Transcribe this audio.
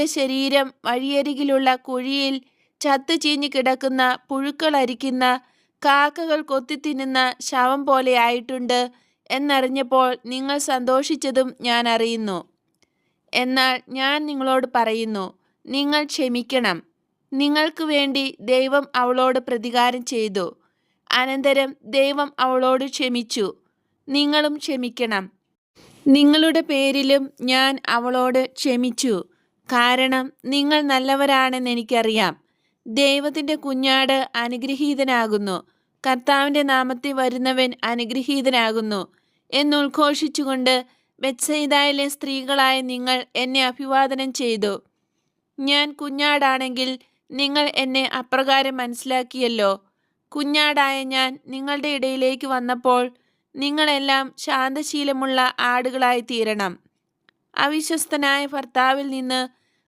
അവളുടെ ശരീരം വഴിയരികിലുള്ള കുഴിയിൽ ചത്തു ചീഞ്ഞു കിടക്കുന്ന പുഴുക്കൾ അരിക്കുന്ന കാക്കകൾ കൊത്തിത്തിന്നുന്ന ശവം പോലെ ആയിട്ടുണ്ട് എന്നറിഞ്ഞപ്പോൾ നിങ്ങൾ സന്തോഷിച്ചതും ഞാൻ അറിയുന്നു. എന്നാൽ ഞാൻ നിങ്ങളോട് പറയുന്നു നിങ്ങൾ ക്ഷമിക്കണം. നിങ്ങൾക്ക് വേണ്ടി ദൈവം അവളോട് പ്രതികാരം ചെയ്തു. അനന്തരം ദൈവം അവളോട് ക്ഷമിച്ചു. നിങ്ങളും ക്ഷമിക്കണം. നിങ്ങളുടെ പേരിലും ഞാൻ അവളോട് ക്ഷമിച്ചു. കാരണം നിങ്ങൾ നല്ലവരാണെന്ന് എനിക്കറിയാം. ദൈവത്തിന്റെ കുഞ്ഞാട് അനുഗ്രഹീതനാകുന്നു. കർത്താവിന്റെ നാമത്തിൽ വരുന്നവൻ അനുഗ്രഹീതനാകുന്നു. എന്നുദ്ഘോഷിച്ചുകൊണ്ട് ബെത്സയിദായിലെ സ്ത്രീകളായ നിങ്ങൾ എന്നെ അഭിവാദനം ചെയ്തു. ഞാൻ കുഞ്ഞാടാണെങ്കിൽ നിങ്ങൾ എന്നെ അപ്രകാരം മനസ്സിലാക്കിയല്ലോ. കുഞ്ഞാടായ ഞാൻ നിങ്ങളുടെ ഇടയിലേക്ക് വന്നപ്പോൾ നിങ്ങളെല്ലാം ശാന്തശീലമുള്ള ആടുകളായി തീരണം. അവിശ്വസ്തനായ ഭർത്താവിൽ നിന്ന്